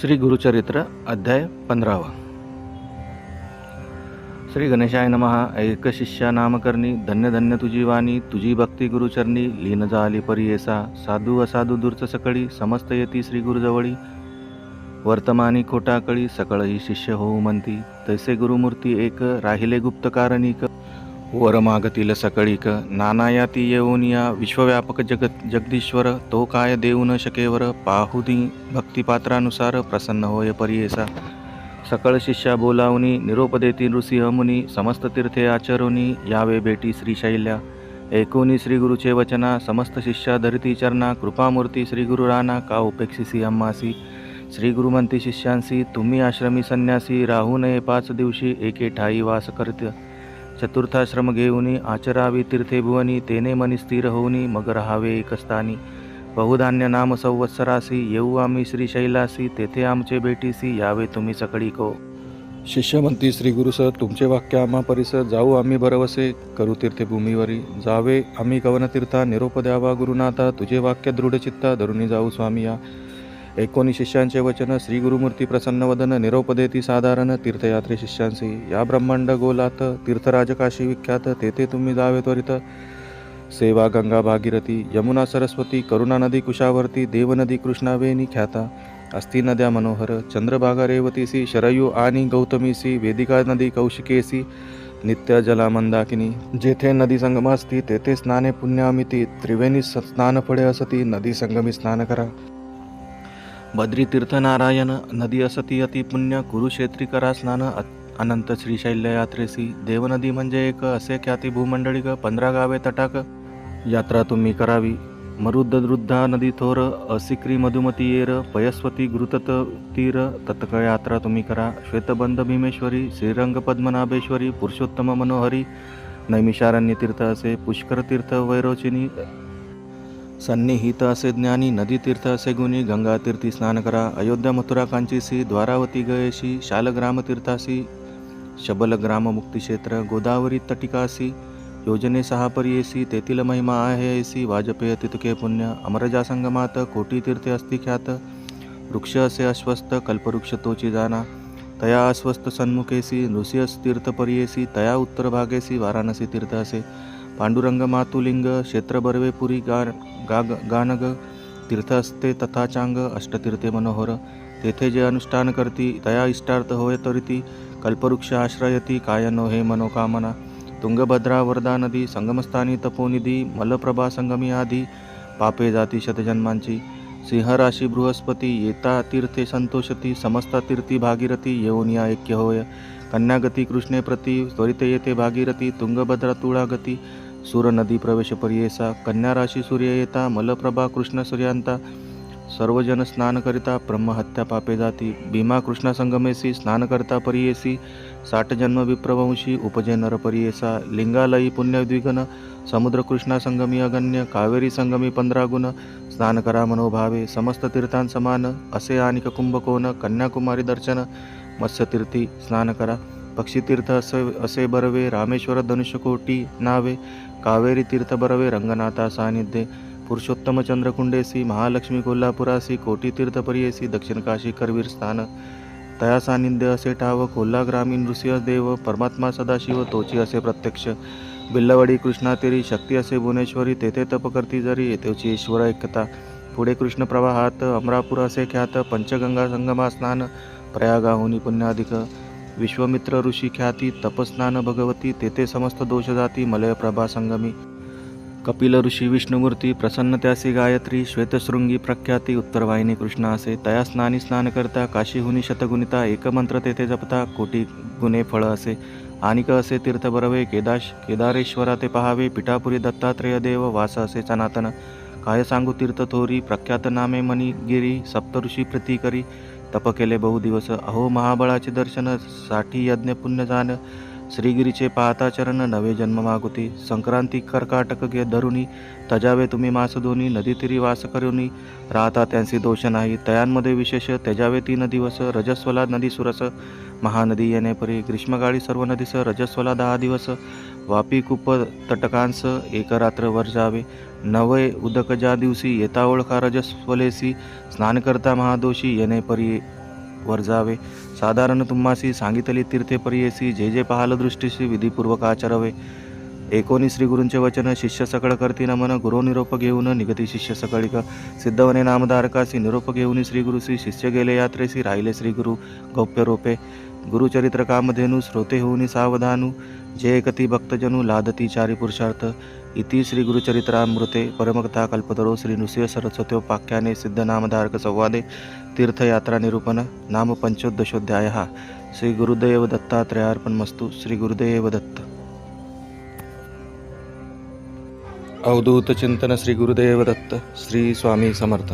श्री गुरुचरित्र अध्याय पंधरावा. श्री गणेशाय नमः. ऐक शिष्या नामकर्णी धन्य धन्य तुझी वाणी तुझी भक्ती गुरुचरणी लीन झाली परियेसा साधू असाधू दूरच सकळी समस्त येती श्री गुरुजवळी. वर्तमानी खोटाकळी सकळही शिष्य होऊ म्हणती तैसे गुरुमूर्ती एक राहिले गुप्त कारणिक वर मागतील सकळीक नानायाती येऊन या विश्वव्यापक जगत जगदीश्वर तो काय देऊ न शकेवर पाहुदी भक्तिपात्रानुसार प्रसन्न होय परियेसा. सकळ शिष्या बोलावनी निरोप देती नृसिंह मुनी समस्त तीर्थे आचरुनी यावे भेटी श्रीशैल्या एकोणी श्री गुरुचे वचना समस्त शिष्या धरती चरणा कृपामूर्ती श्री गुरु राणा का उपेक्षिसी अम्मासी. श्री गुरुमंती शिष्यांसी तुम्ही आश्रमी संन्यासी राहू नये पाच दिवशी एके ठाई वास करत्य. चतुर्थाश्रम घेऊनी आचरावी तीर्थे भुवनी तेने मनी स्थिर होऊनी मग राहावे एकस्थानी बहुधान्य नाम संवत्सरासी येऊ आम्ही श्री शैलासी तेथे आमचे भेटीसी यावे तुम्ही सकळी को. शिष्यमंती श्री श्री गुरुस तुमचे वाक्य आम्हा परिस जाऊ आम्ही भरवसे करू तीर्थभूमीवरी. जावे आम्ही कवनतीर्था निरोप द्यावा गुरुनाथा तुझे वाक्य दृढचित्ता धरुणी जाऊ स्वामी या. एकोणी शिष्यांचे वचन श्री गुरुमूर्ती प्रसन्न वदन साधारण तीर्थयात्रे शिष्यांसी या ब्रह्मांड गोलात तीर्थराज काशी विख्यात तेथे तुम्ही जावे त्वरित. सेवा गंगा भागीरथी यमुना सरस्वती करुणा नदी कुशावर्ती देवनदी कृष्णावेणी ख्याता. अस्ति नद्या मनोहर चंद्रभागा रेवतीसी शरयू आणि गौतमीसी वेदिका नदी कौशिकेसी नित्य जला मंदाकिनी जेथे नदी संगमास्ती तेथे स्नाने पुण्यामिती त्रिवेणी स- स्नान फळे असती नदी संगमी स्नान करा. बद्री तीर्थनारायण नदी असती अति पुण्य कुरुक्षेत्री करा स्नान अनंत श्रीशैल्य यात्रेसी देवनदी म्हणजे एक असे ख्याती भूमंडळिक पंधरा गावे तटाक. यात्रा तुम्ही करावी. मरुद्ध नदी थोर असिक्री मधुमती येर पयस्वती घृतत तीर तत्क यात्रा तुम्ही करा. श्वेतबंध भीमेश्वरी श्रीरंग पद्मनाभेश्वरी पुरुषोत्तम मनोहरी नैमिषारण्य तीर्थ असे पुष्कर तीर्थ वैरोचिनी सन्निहित असे ज्ञानी नदीतीर्थ असे गुणी गंगातीर्थी स्नान करा अयोध्या मथुरा कांचीसी द्वारावती गयेशी शालग्रामतीर्थासी शबलग्राम मुक्तिक्षेत्र गोदावरी तटिकासी योजने सहापरियेसी तेथील महिमा आहे ऐसी वाजपेय तितके पुण्य अमरजा संगमात कोटी तीर्थे अस्ति ख्यात वृक्ष असे अस्वस्थ कल्पवृक्ष तोची जाना तया अस्वस्थ सन्मुखेसी नृसिंहस तीर्थ परियेसी तया उत्तर भागेसी वाराणसी तीर्थ असे पांडुरंग मातुलिंग क्षेत्र बर्वेपुरी गा गाग गानग तीर्थस्ते तथाचांग अष्टतीर्थे मनोहर तेथे जे अनुष्ठान करती तया इष्टार्थ होय तरिती कल्पवृक्ष आश्रयती काय नो हे मनोकामना तुंगभद्रा वरदा नदी संगमस्थानी तपोनिधी मलप्रभा संगमी आधी पापे जाती शतजन्मांची सिंहराशी बृहस्पती येता तीर्थे संतोषती समस्ता तीर्थी भागीरथी येऊन या ऐक्य होय। कन्यागती कृष्णे प्रती त्वरित येते भागीरथी तुंगभद्रा तुळागती सूर नदी प्रवेश परियेसा कन्या राशी सूर्य येता मलप्रभा कृष्ण सूर्यांता सर्वजन स्नान करिता ब्रह्महत्या पापे जाती भीमा कृष्णा संगमेसी स्नान करता परियेसी साठ जन्म विप्रवंशी उपजे नर परियेसा लिंगालयी पुण्यद्विघन समुद्र कृष्णा संगमी अगण्य कावेरी संगमी पंधरा गुण स्नान करा मनोभावे समस्त तीर्थांसमान असे आणिक कुंभकोण कन्याकुमारी दर्शन मत्स्यतीर्थी स्नान करा. पक्षीतीर्थ असे असे बरवे रामेश्वर धनुष्यकोटी नावे कावेरी तीर्थ बरवे रंगनाथा सानिध्ये पुरुषोत्तम चंद्रकुंडेसी महालक्ष्मी कोल्हापुरासी कोटी तीर्थ दक्षिण काशी करवीर स्थान। तया सानिध्य असे ठाव कोल्हा ग्रामीण नृसिंह देव परमात्मा सदाशिव तोची असे प्रत्यक्ष। बिल्लवडी कृष्णातेरी शक्ती असे भुवनेश्वरी तेथे तप करती जरी येतेची ईश्वर ऐकता। पुढे कृष्ण प्रवाहात अमरापूर असे ख्यात पंचगंगा संगमा स्नान प्रयागाहुनी पुण्याधिक। विश्वमित्र ऋषी ख्याती तपस्नान भगवती तेथे समस्त दोष जाती मलय प्रभा संगमी। कपिल ऋषी विष्णुमूर्ती प्रसन्न त्यासी गायत्री श्वेतशृंगी प्रख्याती उत्तरवाहिनी कृष्ण असे तया स्नानी स्नान करता काशीहुनी शतगुणिता एकमंत्र तेथे जपता कोटी गुणे फळ असे. आणिक असे तीर्थ बरवे केदाश केदारेश्वरा ते पहावे पिठापुरी दत्तात्रेय देव वास असे सनातन. काय सांगू तीर्थ थोरी प्रख्यात नामे मनी गिरी सप्तऋषी प्रतीकरी तप केले बहु दिवस अहो महाबळाचे दर्शनसाठी यज्ञ पुण्य जाण श्रीगिरीचे पाहता चरण नवे जन्म मागुती संक्रांती कर्काटक घे धरुणी तजावे तुम्ही मास दोन्ही नदी तिरी वास करुनी राहता त्यांसी दोष नाही तयांमध्ये विशेष तेजावे तीन दिवस रजस्वला नदी सुरस महानदी येणे परी ग्रीष्मकाळी सर्व नदीस रजस्वला दहा दिवस वापी कुप तटकांस एक रात्र वर जावे नवय उदक ज्या दिवशी येता ओळखा रजस्वलेसी स्नान करता महादोषी येणे परी वर जावे साधारण तुम्हासी सांगितली तीर्थे परियेसी जे जे पाहाल दृष्टीशी विधीपूर्वक आचरावे एकोणी श्री गुरूंचे वचन शिष्य सकळ करती नमन गुरु निरोप घेऊन निगती शिष्य सकळिक सिद्धवने नामधारकासी निरोप घेऊन श्री गुरुसी शिष्य गेले यात्रेसी राहिले श्री गुरु गौप्य रोपे गुरुचरित्र कामधेनु श्रोते होऊनी सावधानु जे एकती भक्तजनु लादती चारी पुरुषार्थ इति श्री गुरुचरित्रामृते परमकथा कल्पतरो श्री नृसिंह सरस्वत्योपाख्याने सिद्धनामधारक संवादे तीर्थयात्रा निरूपण नाम पंचोदशोध्याय श्री गुरुदेव दत्तात्रयार्पणमस्तु श्री गुरुदेव दत्त अवधूत चिंतन श्री गुरुदेव दत्त श्री स्वामी समर्थ।